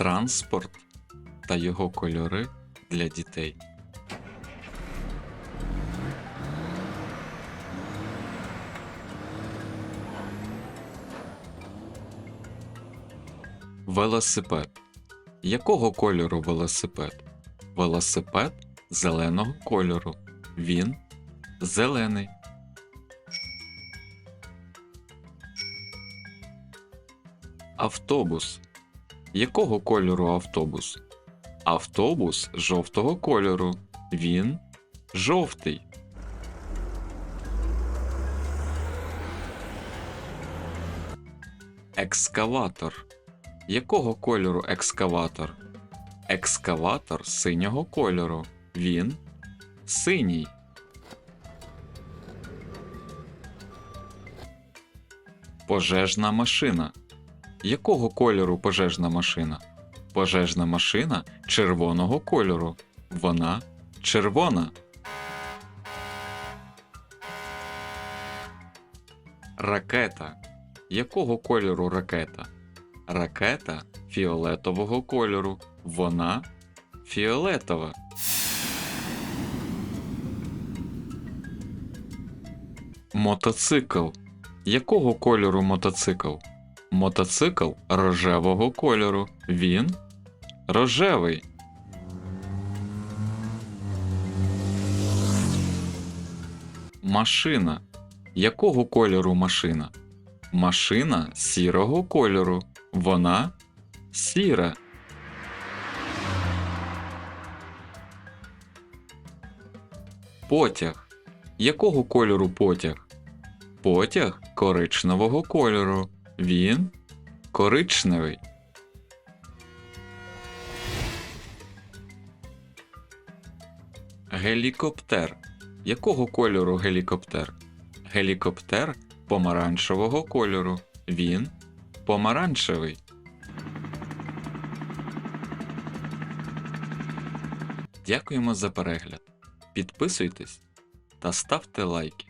Транспорт та його кольори для дітей. Велосипед. Якого кольору велосипед? Велосипед зеленого кольору. Він зелений. Автобус. Якого кольору автобус? Автобус жовтого кольору. Він жовтий. Екскаватор. Якого кольору екскаватор? Екскаватор синього кольору. Він синій. Пожежна машина. Якого кольору пожежна машина? Пожежна машина червоного кольору. Вона червона. Ракета. Якого кольору ракета? Ракета фіолетового кольору. Вона фіолетова. Мотоцикл. Якого кольору мотоцикл? Мотоцикл рожевого кольору. Він рожевий. Машина. Якого кольору машина? Машина сірого кольору. Вона сіра. Потяг. Якого кольору потяг? Потяг коричневого кольору. Він коричневий. Гелікоптер. Якого кольору гелікоптер? Гелікоптер помаранчевого кольору. Він помаранчевий. Дякуємо за перегляд. Підписуйтесь та ставте лайки.